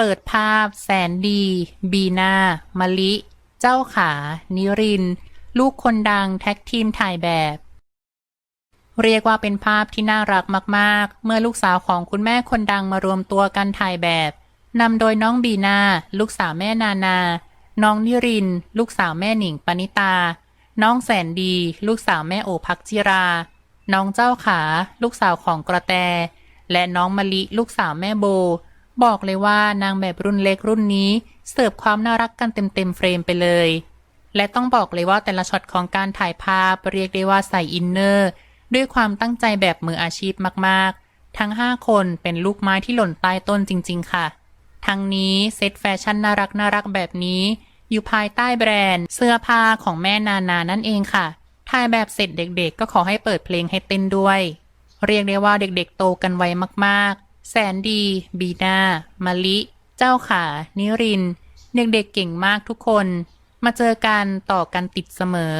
เปิดภาพ แสนดี บีนา มะลิ เจ้าขา นิริน ลูกคนดังแท็กทีมถ่ายแบบ เรียกว่าเป็นภาพที่น่ารักมาก ๆ เมื่อลูกสาวของคุณแม่คนดังมารวมตัวกันถ่ายแบบนำโดยน้องบีนา ลูกสาวแม่นานา น้องนิริน ลูกสาวแม่หนิงปณิตา น้องแสนดี ลูกสาวแม่โอภักจิรา น้องเจ้าขา ลูกสาวของกระแต และน้องมะลิ ลูกสาวแม่โบ บอกเลยว่านางแบบรุ่นเล็กรุ่นนี้เสิร์ฟความน่ารักกันเต็มๆเฟรมไปเลย และต้องบอกเลยว่าแต่ละช็อตของการถ่ายภาพเรียกได้ว่าใส่อินเนอร์ ด้วยความตั้งใจแบบมืออาชีพมากๆ ทั้ง 5 คนเป็นลูกไม้ที่หล่นใต้ต้นจริง ๆ ค่ะ ทั้งนี้เซตแฟชั่นน่ารักน่ารักแบบนี้ อยู่ภายใต้แบรนด์ เสื้อผ้าของแม่นานานั่นเองค่ะถ่ายแบบเสร็จเด็กๆ ก็ขอให้เปิดเพลงให้เต้นด้วย เรียกได้ว่าเด็กๆ โตกันไวมากๆ แสนดี บีนา มาลิ เจ้าขา นิริน เด็กๆเก่งมากทุกคน มาเจอกันต่อกันติดเสมอ